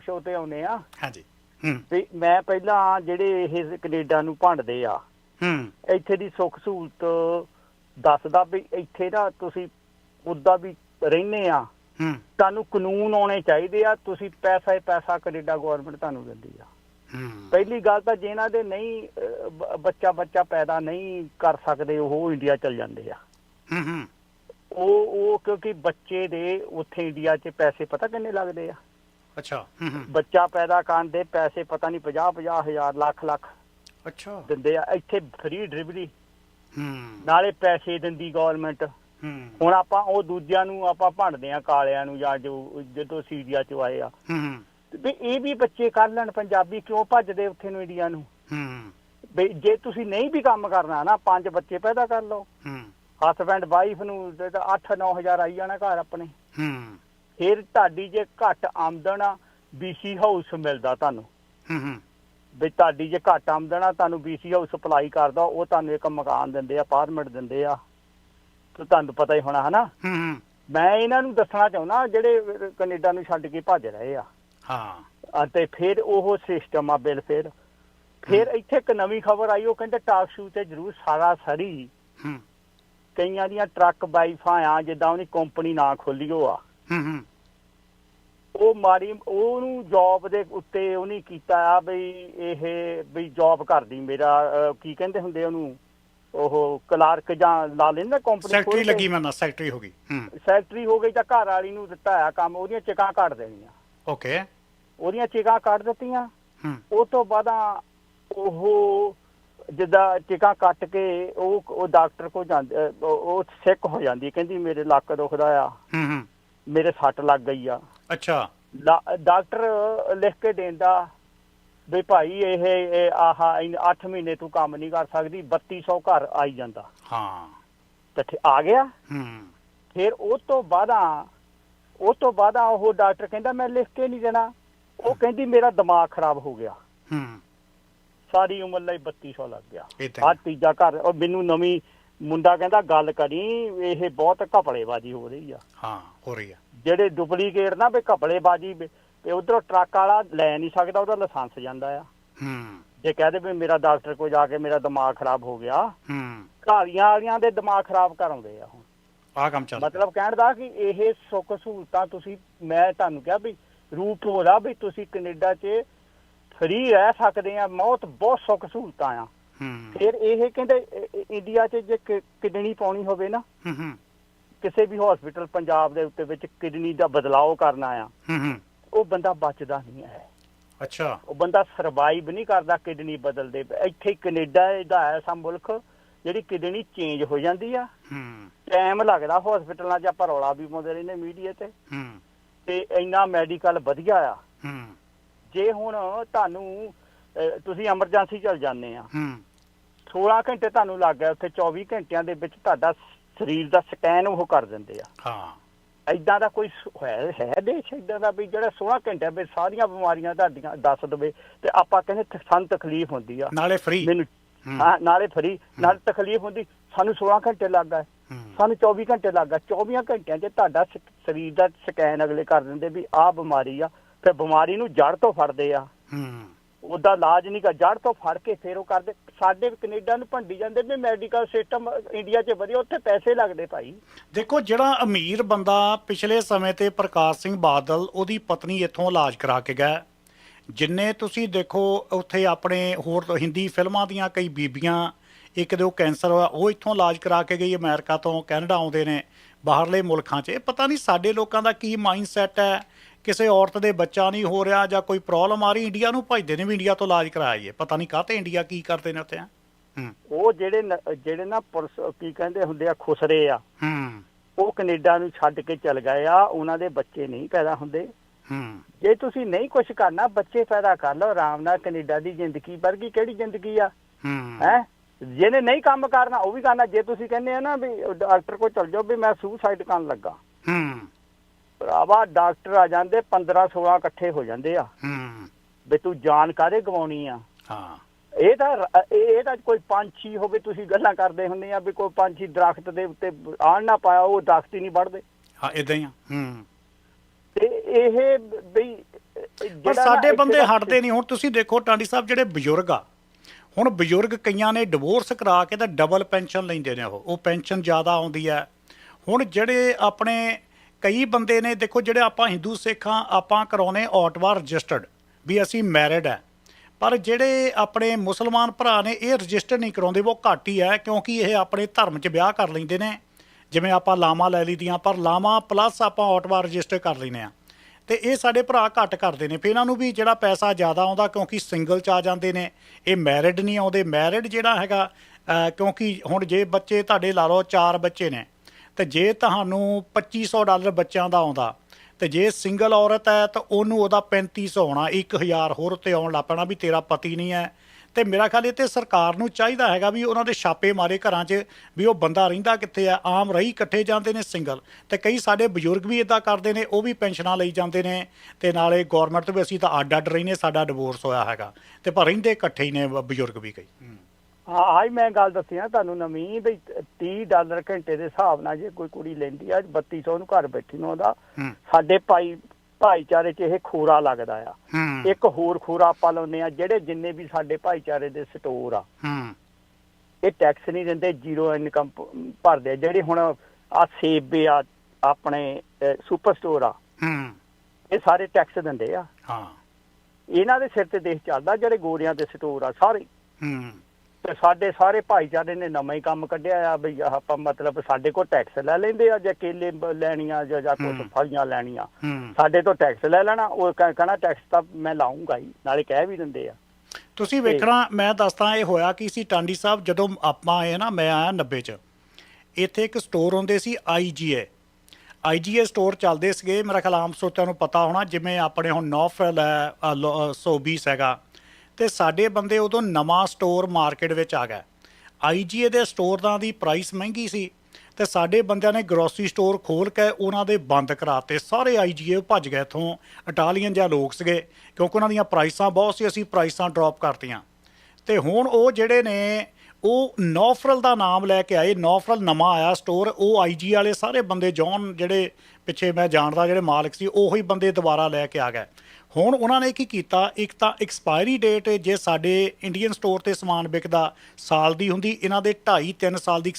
Show ਤੇ ਆਉਨੇ ਆ। ਹਾਂਜੀ। ਹੂੰ। ਵੀ ਮੈਂ ਪਹਿਲਾਂ ਜਿਹੜੇ ਇਹ ਕੈਨੇਡਾ ਨੂੰ ਭੰਡਦੇ ਆ ਹੂੰ। ਇੱਥੇ ਦੀ ਸੁੱਖ ਸਹੂਲਤ ਦੱਸਦਾ ਵੀ ਇੱਥੇ ਨਾ ਤੁਸੀਂ ਉਦਾਂ ਵੀ ਰਹਿੰਦੇ ਆ। ਹੂੰ। ਤੁਹਾਨੂੰ ਕਾਨੂੰਨ ਆਉਣੇ ਚਾਹੀਦੇ ਆ ਤੁਸੀਂ ਪੈਸਾ ਹੀ ਪੈਸਾ ਕੈਨੇਡਾ ਗਵਰਨਮੈਂਟ ਤੁਹਾਨੂੰ ਦਿੰਦੀ ਆ। ਹੂੰ। ਪਹਿਲੀ ਗੱਲ ਤਾਂ ਜਿਨ੍ਹਾਂ ਦੇ ਨਹੀਂ ਬੱਚਾ ਬੱਚਾ ਪੈਦਾ ਨਹੀਂ ਕਰ ਸਕਦੇ ਉਹ ਇੰਡੀਆ ਚਲ ਜਾਂਦੇ ਆ। ਹੂੰ ਹੂੰ। ਉਹ ਉਹ ਕਿਉਂਕਿ ਬੱਚੇ ਦੇ ਉੱਥੇ ਇੰਡੀਆ 'ਚ ਪੈਸੇ ਪਤਾ ਕਿੰਨੇ ਲੱਗਦੇ ਆ? ਅੱਛਾ। ਬੱਚਾ ਪੈਦਾ ਕਰਨ ਦੇ ਪੈਸੇ ਪਤਾ ਨਹੀਂ 50 50 ਹਜ਼ਾਰ ਲੱਖ ਲੱਖ ਅੱਛਾ। ਦਿੰਦੇ ਆ। ਇੱਥੇ ਫ੍ਰੀ ਡਿਲੀਵਰੀ। ਹੂੰ। ਨਾਲੇ ਪੈਸੇ ਦਿੰਦੀ ਗਵਰਨਮੈਂਟ ਹੂੰ। ਹੁਣ ਆਪਾਂ ਉਹ ਦੂਜਿਆਂ ਨੂੰ ਆਪਾਂ ਭੰਡਦੇ ਆ ਕਾਲਿਆਂ ਨੂੰ ਜਾਂ ਜੋ ਜਦੋਂ ਸੀਰੀਆ ਚ ਆਏ ਆ। ਹੂੰ। ਹੂੰ ਵੀ ਇਹ ਵੀ ਬੱਚੇ ਕਰ ਲੈਣ ਪੰਜਾਬੀ ਕਿਉਂ ਭੱਜਦੇ ਉੱਥੇ ਨੂੰ ਇੰਡੀਆ ਨੂੰ? ਹੂੰ। ਵੀ ਜੇ ਤੁਸੀਂ ਨਹੀਂ ਵੀ ਕੰਮ ਕਰਨਾ ਨਾ ਪੰਜ ਬੱਚੇ ਪੈਦਾ ਕਰ ਲਓ। ਹੂੰ। ਹਸਬੈਂਡ ਵਾਈਫ ਨੂੰ 8-9 ਹਜ਼ਾਰ ਆਈ ਜਾਣਾ ਘਰ ਆਪਣੇ। ਹੂੰ। ਫਿਰ ਤੁਹਾਡੀ ਜੇ ਘੱਟ ਆਮਦਨ ਆ ਬੀਸੀ ਹਾਊਸ ਮਿਲਦਾ ਤੁਹਾਨੂੰ। ਹੂੰ ਹੂੰ। ਵੀ ਤੁਹਾਡੀ ਜੇ ਘੱਟ ਆਮਦਨ ਆ ਤੁਹਾਨੂੰ ਬੀਸੀ ਹਾਊਸ ਅਪਲਾਈ ਕਰਦਾ ਉਹ ਤੁਹਾਨੂੰ ਇੱਕ ਮਕਾਨ ਦਿੰਦੇ ਆ ਅਪਾਰਟਮੈਂਟ ਦਿੰਦੇ ਆ। ਤੇ ਤੁਹਾਨੂੰ ਪਤਾ ਹੀ ਹੋਣਾ ਹਨਾ? ਹੂੰ ਹੂੰ। ਮੈਂ ਇਹਨਾਂ ਨੂੰ ਦੱਸਣਾ ਚਾਹੁੰਦਾ ਜਿਹੜੇ ਕੈਨੇਡਾ ਨੂੰ ਛੱਡ ਕੇ ਭੱਜ ਰਹੇ ਆ। ਹਾਂ। ਅਤੇ ਫਿਰ ਉਹ ਸਿਸਟਮ ਆ ਬਿਲ ਫਿਰ। ਫਿਰ ਇੱਥੇ ਇੱਕ ਨਵੀਂ ਖਬਰ ਆਈ ਉਹ ਕਹਿੰਦੇ ਟਾਕ ਸ਼ੂ ਤੇ ਜ਼ਰੂਰ ਸਾਰਾ ਸਰੀ। ਹੂੰ। ਕਈਆਂ ਦੀਆਂ ਟਰੱਕ ਬਾਈਫਾਂ ਆ ਜਿੱਦਾਂ ਉਹਨੇ ਕੰਪਨੀ ਨਾ ਖੋਲੀ ਉਹ ਆ। ਹੂੰ ਹੂੰ। ਉਹ ਮਾਰੀ ਉਹਨੂੰ ਜੌਬ ਦੇ ਉੱਤੇ ਉਹਨੇ ਕੀਤਾ ਆ ਬਈ ਇਹ ਬਈ ਜੌਬ ਕਰਦੀ ਮੇਰਾ ਕੀ ਕਹਿੰਦੇ ਹੁੰਦੇ ਉਹਨੂੰ? ਉਹ ਕਲਾਰਕ ਜਾਂ ਲਾ ਲੈਂਦਾ ਕੰਪਨੀ ਸੈਕਟਰੀ ਲੱਗੀ ਮੈਂ ਨਾ ਸੈਕਟਰੀ ਹੋ ਗਈ। ਹੂੰ। ਸੈਕਟਰੀ ਹੋ ਗਈ ਤਾਂ ਘਰ ਵਾਲੀ ਨੂੰ ਦਿੱਤਾ ਆ ਕੰਮ ਉਹਦੀਆਂ ਚਿਕਾਂ ਕੱਢ ਦੇਣੀਆਂ। ਓਕੇ ਉਹਦੀਆਂ ਚਿਕਾਂ ਕੱਢ ਦਿੱਤੀਆਂ। ਹੂੰ। ਉਹ ਤੋਂ ਬਾਅਦਾਂ ਉਹ ਜਿੱਦਾਂ ਚਿਕਾਂ ਕੱਟ ਕੇ ਉਹ ਉਹ ਡਾਕਟਰ ਕੋ ਜਾਂਦੇ ਉਹ ਸਿੱਕ ਹੋ ਜਾਂਦੀ ਕਹਿੰਦੀ ਮੇਰੇ ਲੱਕ ਦੁਖਦਾ ਆ। ਹੂੰ ਹੂੰ। ਮੇਰੇ ਸੱਟ ਲੱਗ ਗਈ ਆ। ਅੱਛਾ। ਡਾਕਟਰ ਲਿਖ ਕੇ ਦਿੰਦਾ ਵੀ ਭਾਈ ਇਹ ਇਹ ਆਹਾ 8 ਮਹੀਨੇ ਤੂੰ ਕੰਮ ਨਹੀਂ ਕਰ ਸਕਦੀ 3200 ਘਰ ਆਈ ਜਾਂਦਾ। ਹਾਂ। ਤੇ ਆ ਗਿਆ? ਹੂੰ। ਫਿਰ ਉਹ ਤੋਂ ਬਾਅਦਾਂ ਉਹ ਤੋਂ ਬਾਅਦਾਂ ਉਹ ਡਾਕਟਰ ਕਹਿੰਦਾ ਮੈਂ ਲਿਖ ਕੇ ਨਹੀਂ ਦੇਣਾ। ਉਹ ਕਹਿੰਦੀ ਮੇਰਾ ਦਿਮਾਗ ਖਰਾਬ ਹੋ ਗਿਆ। ਹੂੰ। ਸਾਰੀ ਉਮਰ ਲਈ 3200 ਲੱਗ ਗਿਆ। ਆ ਤੀਜਾ ਘਰ ਉਹ ਮੈਨੂੰ ਨਵੀਂ ਮੁੰਡਾ ਕਹਿੰਦਾ ਗੱਲ ਕਰੀ ਇਹ ਬਹੁਤ ਘਪਲੇਬਾਜ਼ੀ ਹੋ ਰਹੀ ਆ। ਹਾਂ ਹੋ ਰਹੀ ਆ। ਜਿਹੜੇ ਡੁਪਲੀਕੇਟ ਨਾ ਵੀ ਘਪਲੇਬਾਜ਼ੀ ਤੇ ਉਧਰੋਂ ਟਰੱਕ ਵਾਲਾ ਲੈ ਨਹੀਂ ਸਕਦਾ ਉਹਦਾ ਲਾਇਸੈਂਸ ਜਾਂਦਾ ਆ। ਹੂੰ। ਜੇ ਕਹਦੇ ਵੀ ਮੇਰਾ ਡਾਕਟਰ ਕੋਲ ਜਾ ਕੇ ਮੇਰਾ ਦਿਮਾਗ ਖਰਾਬ ਹੋ ਗਿਆ ਹੂੰ। ਘਾਲੀਆਂ ਵਾਲੀਆਂ ਦੇ ਦਿਮਾਗ ਖਰਾਬ ਕਰਾਉਂਦੇ ਆ ਹੁਣ। ਆ ਕੰਮ ਚੱਲ ਮਤਲਬ ਕਹਿਣ ਦਾ ਕਿ ਇਹ ਸੁੱਖ ਸਹੂਲਤਾਂ ਤੁਸੀਂ ਮੈਂ ਤੁਹਾਨੂੰ ਕਿਹਾ ਵੀ ਰੂਪ ਹੋਦਾ ਵੀ ਤੁਸੀਂ ਕੈਨੇਡਾ 'ਚ ਫ੍ਰੀ ਰਹਿ ਸਕਦੇ ਆ ਬਹੁਤ ਬਹੁਤ ਸੁੱਖ ਸਹੂਲਤਾਂ ਆ। ਫਿਰ ਇਹ ਕਹਿੰਦੇ ਇੰਡੀਆ 'ਚ ਜੇ ਕਿਡਨੀ ਪਾਉਣੀ ਹੋਵੇ ਨਾ ਕਿਸੇ ਵੀ ਹਸਪੀਟਲ ਪੰਜਾਬ ਦੇ ਉੱਤੇ ਵਿੱਚ ਕਿਡਨੀ ਦਾ ਬਦਲਾਅ ਕਰਨਾ ਆ ਉਹ ਬੰਦਾ ਬਚਦਾ ਨਹੀਂ ਹੈ। ਅੱਛਾ। ਉਹ ਬੰਦਾ ਸਰਵਾਈਵ ਨਹੀਂ ਕਰਦਾ ਕਿਡਨੀ ਬਦਲਦੇ ਇੱਥੇ ਕੈਨੇਡਾ ਇਹਦਾ ਐਸਾ ਮੁਲਕ ਜਿਹੜੀ ਕਿਡਨੀ ਚੇਂਜ ਹੋ ਜਾਂਦੀ ਆ। ਹੂੰ। ਟਾਈਮ ਲੱਗਦਾ ਹਸਪੀਟਲਾਂ 'ਚ ਆਪਾਂ ਰੌਲਾ ਵੀ ਪਾਉਂਦੇ ਰਹਿੰਦੇ ਮੀਡੀਆ ਤੇ। ਹੂੰ। ਤੇ ਇੰਨਾ ਮੈਡੀਕਲ ਵਧੀਆ ਆ। ਹੂੰ। ਜੇ ਹੁਣ ਤੁਹਾਨੂੰ ਤੁਸੀਂ ਐਮਰਜੈਂਸੀ ਚਲ ਜਾਂਦੇ ਆ। ਹੂੰ। 16 ਘੰਟੇ ਤੁਹਾਨੂੰ ਲੱਗ ਗਿਆ ਉੱਥੇ 24 ਘੰਟਿਆਂ ਦੇ ਵਿੱਚ ਤੁਹਾਡਾ ਸਰੀਰ ਦਾ ਸਕੈਨ ਉਹ ਕਰ ਦਿੰਦੇ ਆ। ਹਾਂ। ਐਦਾਂ ਦਾ ਕੋਈ ਹੈ ਹੈ ਦੇਸ਼ ਐਦਾਂ ਦਾ ਵੀ ਜਿਹੜਾ 16 ਘੰਟਿਆਂ ਵਿੱਚ ਸਾਰੀਆਂ ਬਿਮਾਰੀਆਂ ਤੁਹਾਡੀਆਂ ਦੱਸ ਦਵੇ ਤੇ ਆਪਾਂ ਕਹਿੰਦੇ ਸਾਨੂੰ ਤਕਲੀਫ ਹੁੰਦੀ ਆ। ਨਾਲੇ ਫ੍ਰੀ ਮੈਨੂੰ ਹਾਂ। ਨਾਲੇ ਫਰੀ ਨਾਲ ਤਕਲੀਫ ਹੁੰਦੀ ਸਾਨੂੰ 16 ਘੰਟੇ ਲੱਗ ਸਾਨੂੰ 24 ਘੰਟੇ ਲੱਗ ਗਏ। 24 ਘੰਟਿਆਂ 'ਚ ਤੁਹਾਡਾ ਸਰੀਰ ਦਾ ਸਕੈਨ ਅਗਲੇ ਕਰ ਦਿੰਦੇ ਵੀ ਆਹ ਬਿਮਾਰੀ ਆ ਫਿਰ ਬਿਮਾਰੀ ਨੂੰ ਜੜ ਤੋਂ ਫੜਦੇ ਆ। ਹੂੰ। ਉਹਦਾ ਇਲਾਜ ਨਹੀਂ ਕਰ ਜੜ ਤੋਂ ਫੜ ਕੇ ਫਿਰ ਉਹ ਕਰਦੇ। ਸਾਡੇ ਕੈਨੇਡਾ ਨੂੰ ਭੰਡੀ ਜਾਂਦੇ ਵੀ ਮੈਡੀਕਲ ਸਿਸਟਮ ਇੰਡੀਆ 'ਚ ਵਧੀਆ, ਉੱਥੇ ਪੈਸੇ ਲੱਗਦੇ ਭਾਈ। ਦੇਖੋ, ਜਿਹੜਾ ਅਮੀਰ ਬੰਦਾ ਪਿਛਲੇ ਸਮੇਂ ਤੇ ਪ੍ਰਕਾਸ਼ ਸਿੰਘ ਬਾਦਲ, ਉਹਦੀ ਪਤਨੀ ਇੱਥੋਂ ਇਲਾਜ ਕਰਾ ਕੇ ਗਿਆ। ਜਿੰਨੇ ਤੁਸੀਂ ਦੇਖੋ, ਉੱਥੇ ਆਪਣੇ ਹੋਰ ਹਿੰਦੀ ਫਿਲਮਾਂ ਦੀਆਂ ਕਈ ਬੀਬੀਆਂ, ਇੱਕ ਦੇ ਉਹ ਕੈਂਸਰ ਹੋਇਆ, ਉਹ ਇੱਥੋਂ ਇਲਾਜ ਕਰਾ ਕੇ ਗਈ, ਅਮਰੀਕਾ ਤੋਂ ਕੈਨੇਡਾ ਆਉਂਦੇ ਨੇ, ਬਾਹਰਲੇ ਮੁਲਕਾਂ 'ਚ। ਇਹ ਪਤਾ ਨਹੀਂ ਸਾਡੇ ਲੋਕਾਂ ਦਾ ਕੀ ਮਾਈਂਡ ਹੈ ਕਿਸੇ ਔਰਤ ਦੇ ਬੱਚਾ ਨਹੀਂ ਹੋ ਰਿਹਾ ਜਾਂ ਕੋਈ ਪ੍ਰੋਬਲਮ ਆ ਰਹੀ ਇੰਡੀਆ ਨੂੰ ਭਜਦੇ ਨੇ ਵੀ ਇੰਡੀਆ ਤੋਂ ਇਲਾਜ ਕਰਾਈਏ। ਪਤਾ ਨਹੀਂ ਕਾਹਤੇ ਇੰਡੀਆ ਕੀ ਕਰਦੇ ਨੇ ਉੱਥੇ ਹੂੰ? ਉਹ ਜਿਹੜੇ ਜਿਹੜੇ ਨਾ ਕੀ ਕਹਿੰਦੇ ਹੁੰਦੇ ਆ ਖੁਸਰੇ ਆ ਹੂੰ। ਉਹ ਕੈਨੇਡਾ ਨੂੰ ਛੱਡ ਕੇ ਚਲ ਗਏ ਆ ਉਹਨਾਂ ਦੇ ਬੱਚੇ ਨਹੀਂ ਪੈਦਾ ਹੁੰਦੇ। ਹੂੰ। ਜੇ ਤੁਸੀਂ ਨਹੀਂ ਕੁਝ ਕਰਨਾ ਬੱਚੇ ਪੈਦਾ ਕਰ ਲਓ ਆਰਾਮ ਨਾਲ ਕੈਨੇਡਾ ਦੀ ਜ਼ਿੰਦਗੀ ਵਰਗੀ ਕਿਹੜੀ ਜ਼ਿੰਦਗੀ ਆ? ਹੂੰ। ਹੈ? ਜਿਹਨੇ ਨਹੀਂ ਕੰਮ ਕਰਨਾ ਉਹ ਵੀ ਕਰਨਾ। ਜੇ ਤੁਸੀਂ ਕਹਿੰਦੇ ਆ ਨਾ ਵੀ ਡਾਕਟਰ ਕੋਲ ਚਲ ਜਾਓ ਵੀ ਮੈਂ ਸੁਸਾਈਡ ਕਰਨ ਲੱਗਾ। ਹੂੰ। ਭਰਾਵਾ ਡਾਕਟਰ ਆ ਜਾਂਦੇ 15 16 ਇਕੱਠੇ ਹੋ ਜਾਂਦੇ ਆ। ਹੂੰ। ਵੀ ਤੂੰ ਜਾਨ ਕਾਹਦੇ ਗਵਾਉਣੀ ਆ? ਹਾਂ। ਇਹ ਤਾਂ ਇਹ ਤਾਂ ਕੋਈ ਪੰਛੀ ਹੋਵੇ ਤੁਸੀਂ ਗੱਲਾਂ ਕਰਦੇ ਹੁੰਦੇ ਆ ਵੀ ਕੋਈ ਪੰਛੀ ਦਰਖਤ ਦੇ ਉੱਤੇ ਆਣ ਨਾ ਪਾਇਆ ਉਹ ਦਰਖਤ ਹੀ ਨਹੀਂ ਵੱਢਦੇ। ਹਾਂ ਇਦਾਂ ਹੀ ਆ। ਹੂੰ। ਤੇ ਇਹ ਬਈ ਪਰ ਸਾਡੇ ਬੰਦੇ ਹਟਦੇ ਨਹੀਂ। ਹੁਣ ਤੁਸੀਂ ਦੇਖੋ ਟਾਂਡੀ ਸਾਹਿਬ ਜਿਹੜੇ ਬਜ਼ੁਰਗ ਆ ਹੁਣ ਬਜ਼ੁਰਗ ਕਈਆਂ ਨੇ ਡਿਵੋਰਸ ਕਰਾ ਕੇ ਤਾਂ ਡਬਲ ਪੈਨਸ਼ਨ ਲੈਂਦੇ ਨੇ ਉਹ। ਉਹ ਪੈਨਸ਼ਨ ਜ਼ਿਆਦਾ ਆਉਂਦੀ ਹੈ। ਹੁਣ ਜਿਹੜੇ ਆਪਣੇ ਕਈ ਬੰਦੇ ਨੇ, ਦੇਖੋ ਜਿਹੜੇ ਆਪਾਂ ਹਿੰਦੂ ਸਿੱਖਾਂ ਆਪਾਂ ਕਰਾਉਨੇ ਔਟਵਾ ਰਜਿਸਟਰਡ ਵੀ ਅਸੀਂ ਮੈਰਿਡ ਹੈ। ਪਰ ਜਿਹੜੇ ਆਪਣੇ ਮੁਸਲਮਾਨ ਭਰਾ ਨੇ, ਇਹ ਰਜਿਸਟਰ ਨਹੀਂ ਕਰਾਉਂਦੇ, ਉਹ ਘੱਟ ਹੀ ਹੈ, ਕਿਉਂਕਿ ਇਹ ਆਪਣੇ ਧਰਮ 'ਚ ਵਿਆਹ ਕਰ ਲੈਂਦੇ ਨੇ। ਜਿਵੇਂ ਆਪਾਂ ਲਾਮਾ ਲੈ ਲਈਦੀਆਂ, ਪਰ ਲਾਮਾ ਪਲੱਸ ਆਪਾਂ ਔਟਵਾ ਰਜਿਸਟਰ ਕਰ ਲੈਨੇ ਆ ਤੇ ਇਹ ਸਾਡੇ ਭਰਾ ਘੱਟ ਕਰਦੇ ਨੇ। ਫਿਰ ਇਹਨਾਂ ਨੂੰ ਵੀ ਜਿਹੜਾ ਪੈਸਾ ਜ਼ਿਆਦਾ ਆਉਂਦਾ, ਕਿਉਂਕਿ ਸਿੰਗਲ ਚ ਆ ਜਾਂਦੇ ਨੇ, ਇਹ ਮੈਰਿਡ ਨਹੀਂ ਆਉਂਦੇ। ਮੈਰਿਡ ਜਿਹੜਾ ਹੈਗਾ ਕਿਉਂਕਿ ਹੁਣ ਜੇ ਬੱਚੇ, ਤੁਹਾਡੇ ਲਾ ਲਓ ਚਾਰ ਬੱਚੇ ਨੇ ਤੇ ਜੇ ਤੁਹਾਨੂੰ 2500 ਡਾਲਰ ਬੱਚਿਆਂ ਦਾ ਆਉਂਦਾ ਤੇ ਜੇ ਸਿੰਗਲ ਔਰਤ ਹੈ ਤਾਂ ਉਹਨੂੰ ਉਹਦਾ 3500 ਆਉਣਾ 1000 ਹੋਰ ਉੱਤੇ ਆਉਣ ਲੱਗ ਪੈਣਾ ਵੀ ਤੇਰਾ ਪਤੀ ਨਹੀਂ ਹੈ। ਤੇ ਮੇਰਾ ਖਿਆਲ ਇਹ ਤੇ ਸਰਕਾਰ ਨੂੰ ਚਾਹੀਦਾ ਹੈਗਾ ਵੀ ਉਹਨਾਂ ਦੇ ਛਾਪੇ ਮਾਰੇ ਘਰਾਂ 'ਚ ਵੀ ਉਹ ਬੰਦਾ ਰਹਿੰਦਾ ਕਿੱਥੇ ਆ ਆਮ ਰਹੀ ਇਕੱਠੇ ਜਾਂਦੇ ਨੇ ਸਿੰਗਲ। ਤੇ ਕਈ ਸਾਡੇ ਬਜ਼ੁਰਗ ਵੀ ਇਦਾਂ ਕਰਦੇ ਨੇ, ਉਹ ਵੀ ਪੈਨਸ਼ਨਾਂ ਲਈ ਜਾਂਦੇ ਨੇ। ਤੇ ਨਾਲੇ ਗਵਰਨਮੈਂਟ ਤੋਂ ਵੀ ਅਸੀਂ ਤਾਂ ਅੱਡ ਅੱਡ ਰਹਿੰਦੇ ਸਾਡਾ ਡਿਵੋਰਸ ਹੋਇਆ ਹੈਗਾ। ਤੇ ਪਰ ਰਹਿੰਦੇ ਇਕੱਠੇ ਹੀ ਨੇ ਬਜ਼ੁਰਗ ਵੀ ਕਈ। ਹਾਂ ਆਈ ਮੈਂ ਗੱਲ ਦੱਸੀ ਆ ਤੁਹਾਨੂੰ ਨਵੀਂ ਵੀ 30 ਡਾਲਰ ਘੰਟੇ ਦੇ ਹਿਸਾਬ ਨਾਲ ਜੇ ਕੋਈ ਕੁੜੀ ਲੈਂਦੀ ਆ 3200 ਨੂੰ ਘਰ ਬੈਠੀ ਨੂੰ ਆਉਂਦਾ ਸਾਡੇ ਭਾਈ ਭਾਈਚਾਰੇ 'ਚ ਇਹ ਖੋਰਾ ਲੱਗਦਾ ਆ। ਇੱਕ ਹੋਰ ਖੋਰਾ ਆਪਾਂ ਲਾਉਂਦੇ ਆ ਜਿਹੜੇ ਜਿੰਨੇ ਵੀ ਸਾਡੇ ਭਾਈਚਾਰੇ ਦੇ ਸਟੋਰ ਆ। ਇਹ ਟੈਕਸ ਨਹੀਂ ਦਿੰਦੇ ਜ਼ੀਰੋ ਇਨਕਮ ਭਰਦੇ ਆ। ਜਿਹੜੇ ਹੁਣ ਆ ਸੇਬ ਆ ਆਪਣੇ ਸੁਪਰ ਸਟੋਰ ਆ। ਇਹ ਸਾਰੇ ਟੈਕਸ ਦਿੰਦੇ ਆ। ਹਾਂ। ਇਹਨਾਂ ਦੇ ਸਿਰ ਤੇ ਦੇਸ਼ ਚੱਲਦਾ ਜਿਹੜੇ ਗੋਰਿਆਂ ਦੇ ਸਟੋਰ ਆ ਸਾਰੇ। ਹੂੰ। ਤੇ ਸਾਡੇ ਸਾਰੇ ਭਾਈਚਾਰੇ ਨੇ ਨਵਾਂ ਹੀ ਕੰਮ ਕੱਢਿਆ ਆ ਬਈ ਆਪਾਂ ਮਤਲਬ ਸਾਡੇ ਕੋਲ ਟੈਕਸ ਲੈ ਲੈਂਦੇ ਆ ਜਾਂ ਕੇਲੇ ਲੈਣੀਆਂ ਜਾਂ ਜਾਂ ਕੁਝ। ਫਲੀਆਂ ਲੈਣੀਆਂ। ਸਾਡੇ ਤੋਂ ਟੈਕਸ ਲੈ ਲੈਣਾ ਉਹ ਕਹਿ- ਕਹਿਣਾ ਟੈਕਸ ਤਾਂ ਮੈਂ ਲਾਉਂਗਾ ਹੀ ਨਾਲੇ ਕਹਿ ਵੀ ਦਿੰਦੇ ਆ। ਤੁਸੀਂ ਵੇਖਣਾ ਮੈਂ ਦੱਸਦਾ ਇਹ ਹੋਇਆ ਕੀ ਸੀ ਟਾਂਡੀ ਸਾਹਿਬ ਜਦੋਂ ਆਪਾਂ ਆਏ ਨਾ ਮੈਂ ਆਇਆ 90 ਚ। ਇੱਥੇ ਇੱਕ ਸਟੋਰ ਹੁੰਦੇ ਸੀ ਆਈਜੀਏ ਆਈਜੀਏ ਸਟੋਰ ਚੱਲਦੇ ਸੀਗੇ ਮੇਰਾ ਖਿਆਲ ਆਮ ਸੋਚਾਂ ਨੂੰ ਪਤਾ ਹੋਣਾ ਜਿਵੇਂ ਆਪਣੇ ਹੁਣ ਨੌਫਲ ਹੈ ਅ, ਲੋ- ਅ, ਸੋਬੀਸ ਹੈਗਾ। ਤੇ ਸਾਡੇ ਬੰਦੇ ਉਦੋਂ ਨਵਾਂ ਸਟੋਰ ਮਾਰਕੀਟ ਵਿੱਚ ਆ ਗਿਆ ਆਈਜੀਏ ਦੇ ਸਟੋਰਾਂ ਦੀ ਪ੍ਰਾਈਸ ਮਹਿੰਗੀ ਸੀ ਤੇ ਸਾਡੇ ਬੰਦਿਆਂ ਨੇ ਗਰੋਸਰੀ ਸਟੋਰ ਖੋਲ ਕੇ ਉਹਨਾਂ ਦੇ ਬੰਦ ਕਰਾਤੇ। ਸਾਰੇ ਆਈਜੀਏ ਭੱਜ ਗਏ ਇਥੋਂ, ਇਟਾਲੀਅਨ ਜਾਂ ਲੋਕ ਸੀਗੇ, ਕਿਉਂਕਿ ਉਹਨਾਂ ਦੀਆਂ ਪ੍ਰਾਈਸਾਂ ਬਹੁਤ ਸੀ, ਅਸੀਂ ਪ੍ਰਾਈਸਾਂ ਡ੍ਰੌਪ ਕਰਤੀਆਂ। ਤੇ ਹੁਣ ਉਹ ਜਿਹੜੇ ਨੇ, ਉਹ ਨੌਫਰਲ ਦਾ ਨਾਮ ਲੈ ਕੇ ਆਏ, ਨੌਫਰਲ ਨਵਾਂ ਆਇਆ ਸਟੋਰ, ਉਹ ਆਈਜੀ ਵਾਲੇ ਸਾਰੇ ਬੰਦੇ, ਜੌਨ ਜਿਹੜੇ ਪਿੱਛੇ ਮੈਂ ਜਾਣਦਾ ਜਿਹੜੇ ਮਾਲਕ ਸੀ, ਉਹੀ ਬੰਦੇ ਦੁਬਾਰਾ ਲੈ ਕੇ ਆ ਗਏ। ਹੁਣ ਉਹਨਾਂ ਨੇ ਕੀ ਕੀਤਾ? ਇੱਕ ਤਾਂ ਐਕਸਪਾਇਰੀ ਡੇਟ ਜੇ ਸਾਡੇ ਇੰਡੀਅਨ ਸਟੋਰ ਤੇ ਸਮਾਨ ਵਿਕਦਾ, ਸਾਲ ਦੀ ਹੁੰਦੀ, ਇਹਨਾਂ ਦੇ 2.5 3 ਸਾਲ ਦੀ